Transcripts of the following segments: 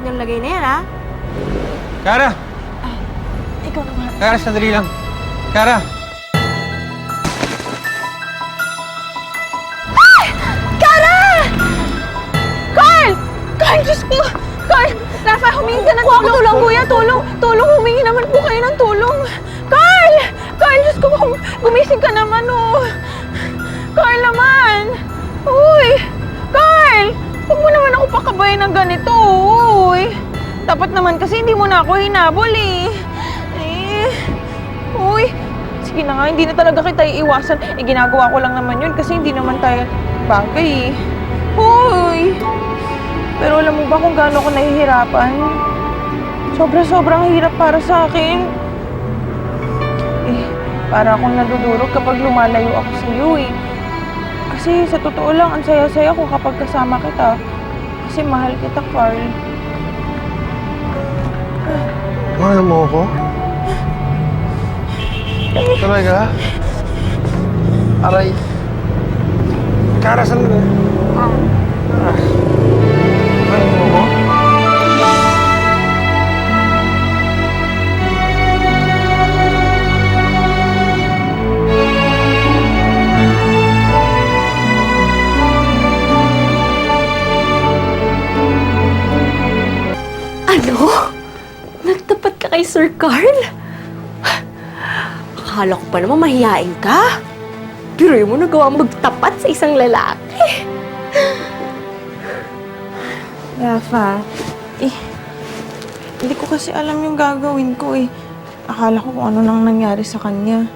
kanyang lagay na yan, ha? Kara! Ikaw naman. Kara, sandali lang. Kara! Kara! Carl! Carl, Diyos ko! Carl! Rafa, humingi ka ng tulong. tulong, kuya. Tulong. Tulong, humingi naman po kayo ng tulong. Carl! Carl, Diyos ko, gumising ka naman, oh. Carl naman! Uy! Carl! Huwag mo naman ako pakabayan ng ganito, uy. Dapat naman kasi hindi mo na ako hinabol, eh. Eh. Uy, sige na nga, hindi na talaga kita iiwasan. Eh, ginagawa ko lang naman yun kasi hindi naman tayo bagay eh. Uy! Pero alam mo ba kung gaano ako nahihirapan? Sobra-sobrang hirap para sa akin. Eh, para akong nadudurog kapag lumalayo ako sa iyo eh. Kasi sa totoo lang, ang saya-saya ko kapag kasama kita. Kasi mahal kita, Carl. Mahal mo ako? Talaga? Aray. Kara, saan mo? Ah. Mo ako? Ano? Kay Sir Carl? Akala ko pa naman mahihain ka. Pero mo nagawa magtapat sa isang lalaki. Rafa, eh, hindi ko kasi alam yung gagawin ko eh. Akala ko kung ano nang nangyari sa kanya.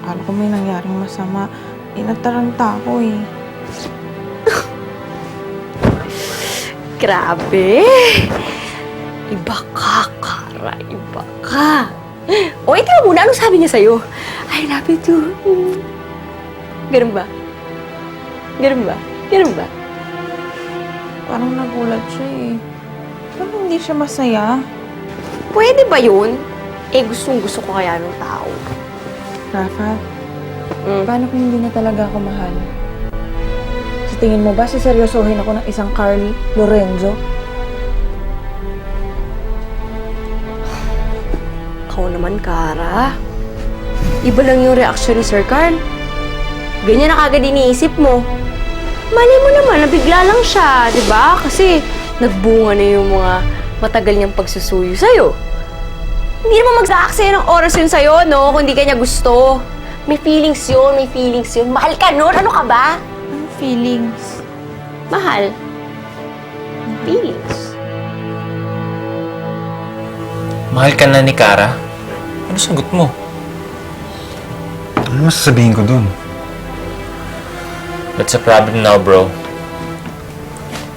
Akala ko may nangyaring masama. Eh, nataranta ako eh. Grabe. Iba ka, Kara. Iba ka. O, ito muna. Anong sabi niya sa'yo? I love you too. Mm. Ganun ba? Ganun ba? Ganun ba? Parang nagulat siya eh. Pero hindi siya masaya. Pwede ba yun? Eh, gustong gusto ko kaya ng tao. Rafa, Mm. paano kung hindi na talaga ako mahal? Sa tingin mo ba, siseryosohin ako ng isang Carl Lorenzo? Ikaw naman, Kara. Iba lang yung reaksyon ni Sir Carl. Ganyan na kagad iniisip mo. Mali mo naman, nabigla lang siya, di ba? Kasi nagbunga na yung mga matagal niyang pagsusuyo sa'yo. Hindi naman mag-aaksaya ng oras yun sa'yo, no? Kung hindi ka niya gusto. May feelings yun, may feelings yun. Mahal ka nun, ano ka ba? Anong feelings? Mahal. Feelings. Mahal ka na ni Kara? Ano sagot mo? Ano masasabihin ko dun? That's a problem now, bro.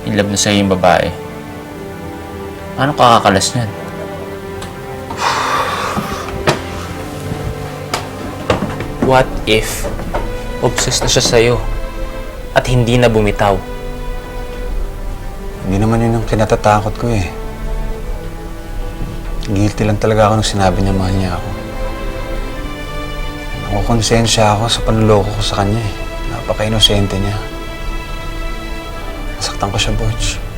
In love na sa'yo yung babae. Paano ka kakakalas niyan? What if obsessed na siya sa'yo at hindi na bumitaw? Hindi naman yun ang kinatatakot ko eh. Guilty lang talaga ako nung sinabi niya mahal niya ako. Nakukonsensya ako sa panluloko ko sa kanya eh. Napaka-inosente niya. Nasaktan ko siya, Butch.